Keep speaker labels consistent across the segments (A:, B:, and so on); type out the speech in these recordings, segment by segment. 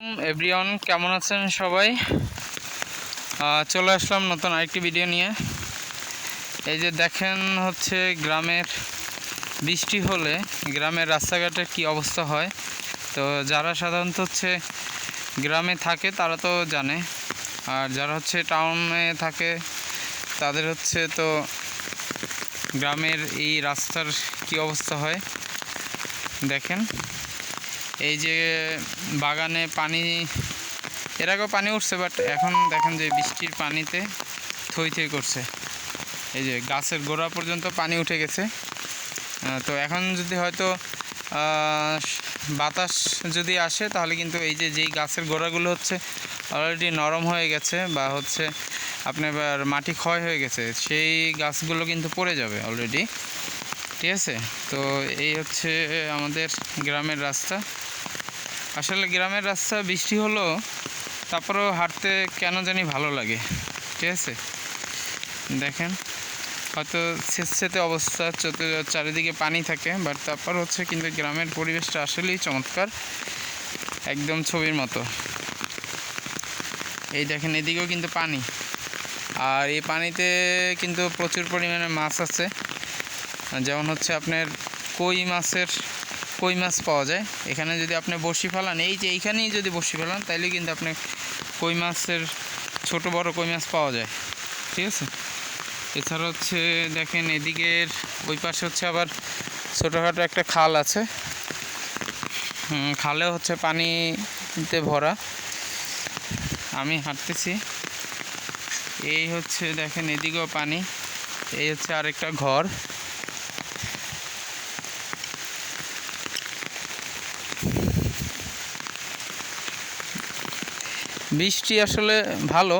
A: Everyone, কেমন আছেন সবাই? চলে আসলাম নতুন আরেকটি ভিডিও নিয়ে। এই যে দেখেন হচ্ছে গ্রামের বৃষ্টি হলে গ্রামের রাস্তাঘাটের কি অবস্থা হয়। তো যারা সাধারণত হচ্ছে গ্রামে থাকে তারা তো জানে। আর যারা হচ্ছে টাউনে থাকে তাদের হচ্ছে তো গ্রামের এই রাস্তার কি অবস্থা হয়, দেখেন। এই যে বাগানে পানি, এর আগেও পানি উঠছে বাট এখন দেখেন যে বৃষ্টির পানিতে থই থই করছে। এই যে গাছের গোড়া পর্যন্ত পানি উঠে গেছে। তো এখন যদি হয়তো বাতাস যদি আসে, তাহলে কিন্তু এই যে যেই গাছের গোড়াগুলো হচ্ছে অলরেডি নরম হয়ে গেছে বা হচ্ছে আপনার মাটি ক্ষয় হয়ে গেছে, সেই গাছগুলো কিন্তু পড়ে যাবে অলরেডি ঠিক আছে? তো এই হচ্ছে আমাদের গ্রামের রাস্তা। আসলে গ্রামের রাস্তা বৃষ্টি হলো, তারপরেও হাঁটতে কেন জানি ভালো লাগে, ঠিক আছে? দেখেন, হয়তো স্বেচ্ছেতে অবস্থা চারিদিকে পানি থাকে বাট তারপর হচ্ছে কিন্তু গ্রামের পরিবেশটা আসলেই চমৎকার, একদম ছবির মতো। এই দেখেন, এদিকেও কিন্তু পানি, আর এই পানিতে কিন্তু প্রচুর পরিমাণে মাছ আছে, যেমন হচ্ছে আপনার কই মাছের কই মাছ পাওয়া যায়? এখানে যদি আপনি বড়শি ফেলান, এই যে এইখানেই যদি বড়শি ফেলান, তাইলে কিন্তু আপনি কই মাছের, ছোট বড় কই মাছ পাওয়া যায়। ঠিক আছে? এছাড়া হচ্ছে দেখেন, এদিকের ওই পাশে হচ্ছে আবার ছোটোখাটো একটা খাল আছে। খালেও হচ্ছে পানিতে ভরা। আমি হাঁটতেছি। এই হচ্ছে দেখেন, এদিকেও পানি। এই হচ্ছে আরেকটা ঘর। বৃষ্টি আসলে ভালো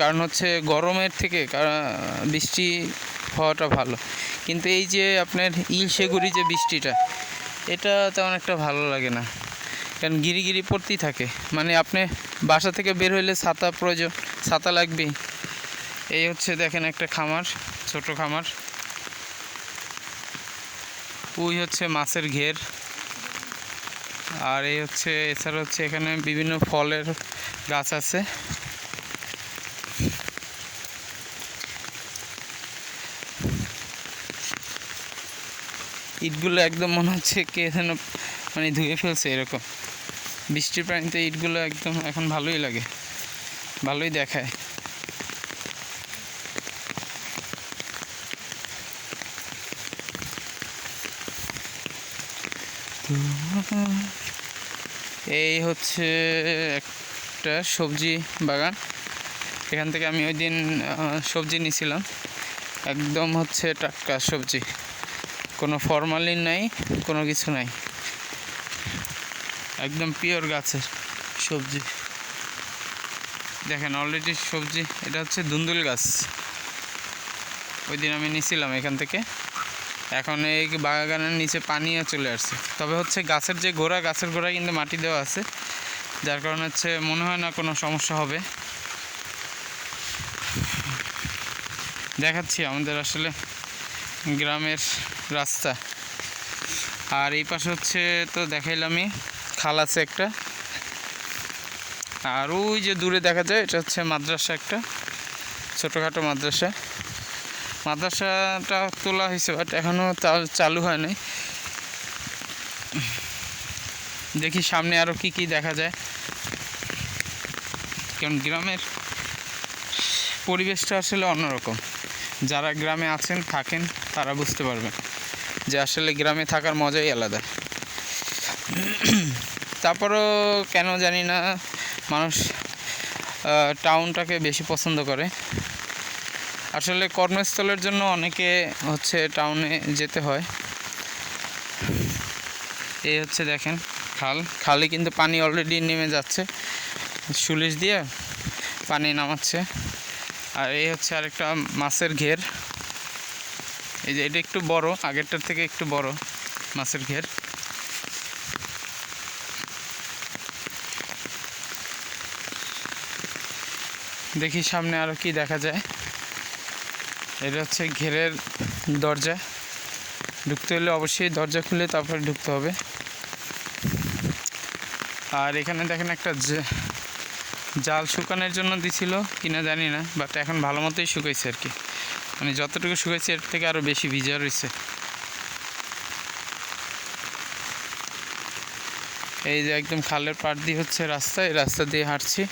A: কারণ হচ্ছে গরমের থেকে বৃষ্টি হওয়াটা ভালো। কিন্তু এই যে আপনার ইলশেগুড়ি যে বৃষ্টিটা, এটা তেমন একটা ভালো লাগে না। কারণ গিরি গিরি পড়তেই থাকে। মানে আপনি বাসা থেকে বের হইলে ছাতা প্রয়োজন, ছাতা লাগবেই। এই হচ্ছে দেখেন একটা খামার, ছোট খামার। ওই হচ্ছে মাছের ঘের। আর এই হচ্ছে, এছাড়া হচ্ছে এখানে বিভিন্ন ফলের গাছ আছে। ইটগুলো একদম মনে হচ্ছে কে যেন মানে ধুয়ে ফেলছে এরকম। বৃষ্টির পানিতে ইটগুলো একদম এখন ভালোই লাগে, ভালোই দেখায়। এই হচ্ছে একটা সবজি বাগান। এখান থেকে আমি ওই দিন সবজি নিয়েছিলাম একদম হচ্ছে টাটকা সবজি। কোনো ফরমালিন নাই, কোনো কিছু নাই। একদম পিওর গাছের সবজি। দেখেন অলরেডি সবজি, এটা হচ্ছে দুন্দুল গাছ। ওই দিন আমি নিয়েছিলাম এখান থেকে। এখন এই বাগানের নিচে পানিও চলে আসছে। তবে হচ্ছে গাছের যে গোড়া, গাছের গোড়ায় কিন্তু মাটি দেওয়া আছে। যার কারণে হচ্ছে মনে হয় না কোনো সমস্যা হবে। দেখাচ্ছি আমাদের আসলে গ্রামের রাস্তা। আর এই পাশে হচ্ছে তো দেখাইলামই, খাল আছে একটা। আর ওই যে দূরে দেখা যায়, এটা হচ্ছে মাদ্রাসা একটা, ছোটোখাটো মাদ্রাসা। মাদ্রাসাটা তোলা হয়েছে বাট এখনও চালু হয় নাই দেখি সামনে আরও কি কি দেখা যায়। কারণ গ্রামের পরিবেশটা আসলে অন্যরকম। যারা গ্রামে আছেন, থাকেন, তারা বুঝতে পারবেন যে আসলে গ্রামে থাকার মজাই আলাদা। তারপরও কেন জানি না, মানুষ টাউনটাকে বেশি পছন্দ করে। আসলে কর্মস্থলের জন্য অনেকে হচ্ছে টাউনে যেতে হয়। এই হচ্ছে দেখেন খাল। খালে কিন্তু পানি অলরেডি নেমে যাচ্ছে। সুলিশ দিয়ে পানি নামাচ্ছে। আর এই হচ্ছে আরেকটা মাছের ঘের। এই যে এটা একটু বড়, আগেরটার থেকে একটু বড় মাছের ঘের। দেখি সামনে আরও কি দেখা যায়। এটা হচ্ছে ঘেরের দরজা। ঢুকতে হলে অবশ্যই দরজা খুলে তারপরে ঢুকতে হবে। আর এখানে দেখেন একটা জাল শুকানোর জন্য দিছিল কিনা জানি না বাট এখন ভালো মতোই শুকাইছে আর কি। মানে যতটুকু শুকাইছে এর থেকে আরও বেশি ভিজা রয়েছে এই যে একদম খালের পাড় দিয়ে হচ্ছে রাস্তা, এই রাস্তা দিয়ে হাঁটছি।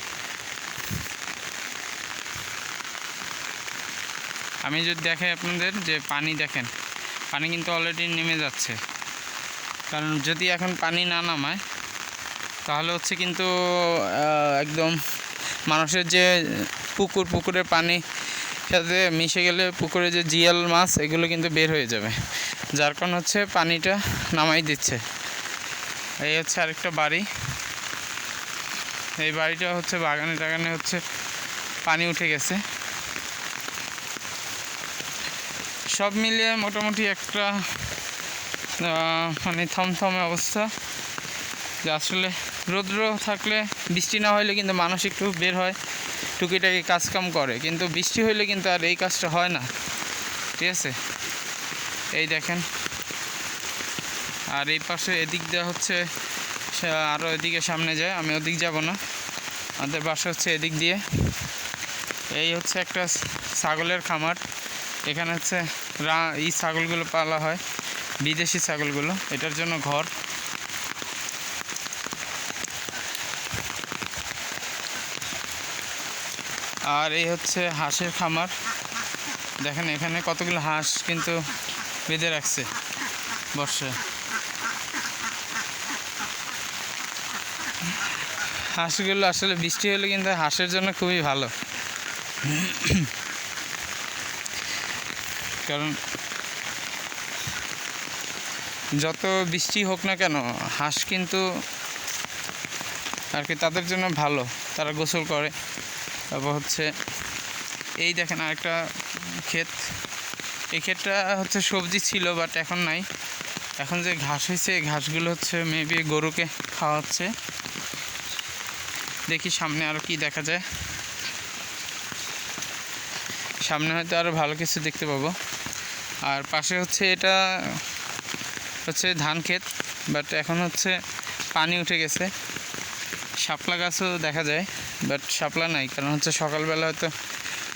A: আমি যদি দেখাই আপনাদের যে পানি দেখেন, পানি কিন্তু অলরেডি নেমে যাচ্ছে। কারণ যদি এখন পানি না নামায়, তাহলে হচ্ছে কিন্তু একদম মানুষের যে পুকুর, পুকুরের পানি সাথে মিশে গেলে পুকুরে যে জিয়াল মাছ, এগুলো কিন্তু বের হয়ে যাবে। যার কারণ হচ্ছে পানিটা নামাই দিচ্ছে। এই হচ্ছে আরেকটা বাড়ি। এই বাড়িটা হচ্ছে, বাগানে টাগানে হচ্ছে পানি উঠে গেছে। সব মিলিয়ে মোটামুটি একটা মানে থমথমে অবস্থা। যে আসলে রৌদ্র থাকলে বৃষ্টি না হইলে কিন্তু মানুষ একটু বের হয়, টুকিটাকি কাজকাম করে। কিন্তু বৃষ্টি হইলে কিন্তু আর এই কাজটা হয় না। ঠিক আছে? এই দেখেন। আর এই পাশে এদিক দেওয়া হচ্ছে আরও এদিকে সামনে যায়, আমি ওদিক যাব না। আমাদের বাসা হচ্ছে এদিক দিয়ে। এই হচ্ছে একটা ছাগলের খামার। এখানে হচ্ছে এই ছাগলগুলো পালা হয়, বিদেশি ছাগলগুলো, এটার জন্য ঘর। আর এই হচ্ছে হাঁসের খামার। দেখেন, এখানে কতগুলো হাঁস কিন্তু বেঁধে রাখছে বর্ষায়। হাঁসগুলো আসলে বৃষ্টি হলে কিন্তু হাঁসের জন্য খুবই ভালো। কারণ যত বৃষ্টি হোক না কেন, হাঁস কিন্তু আর কি তাদের জন্য ভালো। তারা গোসল করে। তারপর হচ্ছে এই দেখেন আরেকটা ক্ষেত। এই ক্ষেতটা হচ্ছে সবজি ছিল বাট এখন নাই। এখন যে ঘাস হয়েছে ঘাসগুলো হচ্ছে মেবি গরুকে খাওয়াচ্ছে। দেখি সামনে আরও কি দেখা যায়। সামনে হয়তো আরও ভালো কিছু দেখতে পাবো। আর পাশে হচ্ছে এটা, হচ্ছে ধান ক্ষেত বাট এখন হচ্ছে পানি উঠে গেছে। শাপলা গাছও দেখা যায় বাট শাপলা নাই, কারণ হচ্ছে সকালবেলা হয়তো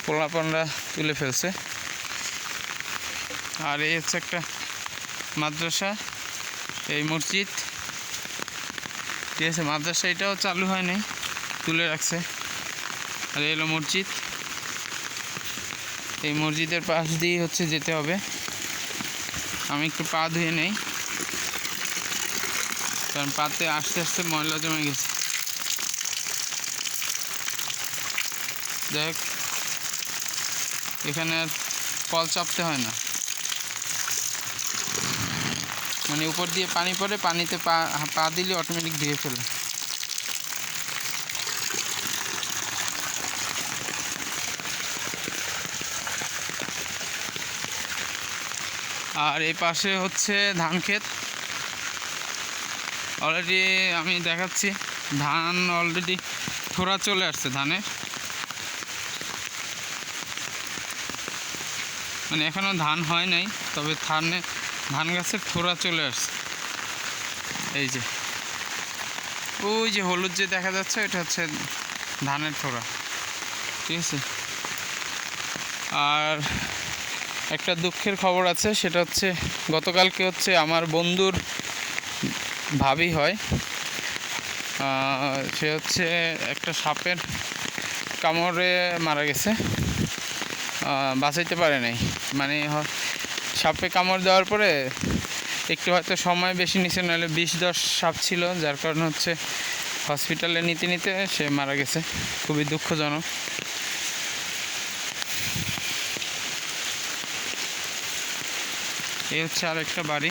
A: পোলাপনরা তুলে ফেলছে। আর এই হচ্ছে একটা মাদ্রাসা, এই মসজিদ। ঠিক আছে, মাদ্রাসা এটাও চালু হয় নাই তুলে রাখছে। আর এই হলো মসজিদ। এই মসজিদের পাশ দিয়ে হচ্ছে যেতে হবে। আমি একটু পা ধুয়ে নেই। কারণ পাতে আস্তে আস্তে ময়লা জমে গেছে। দেখ, এখানে আর কল চাপতে হয় না। মানে উপর দিয়ে পানি পড়ে, পানিতে পা পা দিলে অটোমেটিক ধুয়ে ফেলে। আর এই পাশে হচ্ছে ধান ক্ষেত। অলরেডি আমি দেখাচ্ছি, ধান অলরেডি থোড়া চলে আসছে ধানের মানে এখনও ধান হয় নাই, তবে ধানে, ধান গাছের থোড়া চলে আসছে। এই যে, ওই যে হলুদ যে দেখা যাচ্ছে এটা হচ্ছে ধানের থোড়া ঠিক আছে? আর একটা দুঃখের খবর আছে, সেটা হচ্ছে গতকালকে হচ্ছে আমার বন্ধুর ভাবি হয়। সে হচ্ছে একটা সাপের কামড়ে মারা গেছে। বাঁচাইতে পারে নাই। মানে সাপে কামড় দেওয়ার পরে একটু হয়তো সময় বেশি নিচে নাহলে বিষ দশ সাপ ছিল, যার কারণে হচ্ছে হসপিটালে নিতে নিতে সে মারা গেছে। খুবই দুঃখজনক। এই হচ্ছে আর একটা বাড়ি,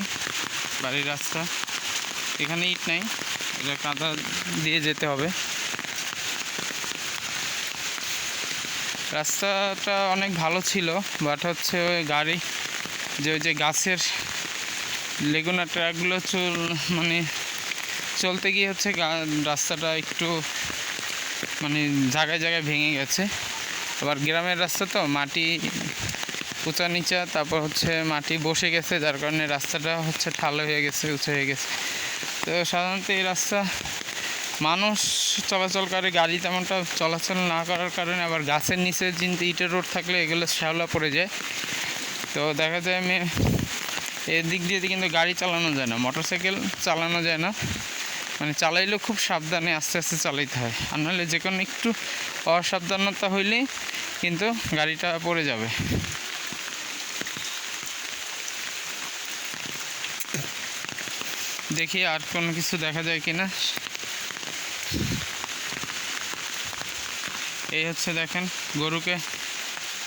A: বাড়ির রাস্তা। এখানে ইট নাই, এটা কাদা দিয়ে যেতে হবে। রাস্তাটা অনেক ভালো ছিল বাট হচ্ছে ওই গাড়ি, যে ওই যে গাছের লেগুনা ট্র্যাকগুলো চল মানে চলতে গিয়ে হচ্ছে রাস্তাটা একটু মানে জায়গায় জায়গায় ভেঙে গেছে। আবার গ্রামের রাস্তা তো, মাটি উঁচা নিচা, তারপর হচ্ছে মাটি বসে গেছে, যার কারণে রাস্তাটা হচ্ছে ঠালো হয়ে গেছে, উঁচু হয়ে গেছে। তো সাধারণত এই রাস্তা মানুষ চলাচলকারী গাড়ি তেমনটা চলাচল না করার কারণে, আবার গাছের নিচে কিন্তু ইটের রোড থাকলে এগুলো শ্যাওলা পড়ে যায়। তো দেখা যায় আমি এদিক দিয়ে কিন্তু গাড়ি চালানো যায় না, মোটরসাইকেল চালানো যায় না। মানে চালাইলেও খুব সাবধানে আস্তে আস্তে চালাইতে হয়, আর নাহলে যে কোনো একটু অসাবধানতা হইলেই কিন্তু গাড়িটা পড়ে যাবে। দেখি আর কোনো কিছু দেখা যায় কি না এই হচ্ছে দেখেন, গরুকে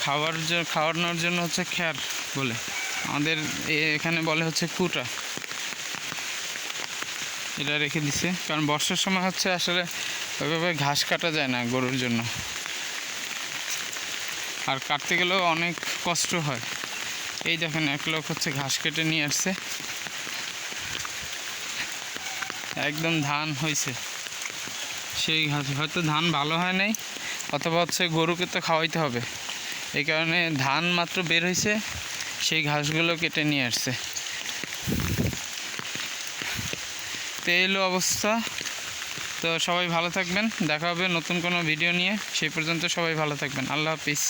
A: খাওয়ার খাওয়ানোর জন্য হচ্ছে খ্যার বলে। আমাদের এখানে বলে হচ্ছে কুটা। এটা রেখে দিছে, কারণ বর্ষার সময় হচ্ছে আসলে ওইভাবে ঘাস কাটা যায় না গরুর জন্য। আর কাটতে গেলেও অনেক কষ্ট হয়। এই দেখেন, এক লোক হচ্ছে ঘাস কেটে নিয়ে আসছে। একদম ধান হয়েছে। সেই ঘাস হয়তো ধান ভালো হয় নাই, অথবা হচ্ছে গরুকে তো খাওয়াইতে হবে। এই কারণে ধান মাত্র বের হয়েছে সেই ঘাসগুলো কেটে নিয়ে আসছে। তো এই অবস্থা। তো সবাই ভালো থাকবেন, দেখা হবে নতুন কোনো ভিডিও নিয়ে। সেই পর্যন্ত সবাই ভালো থাকবেন। আল্লাহ হাফিজ।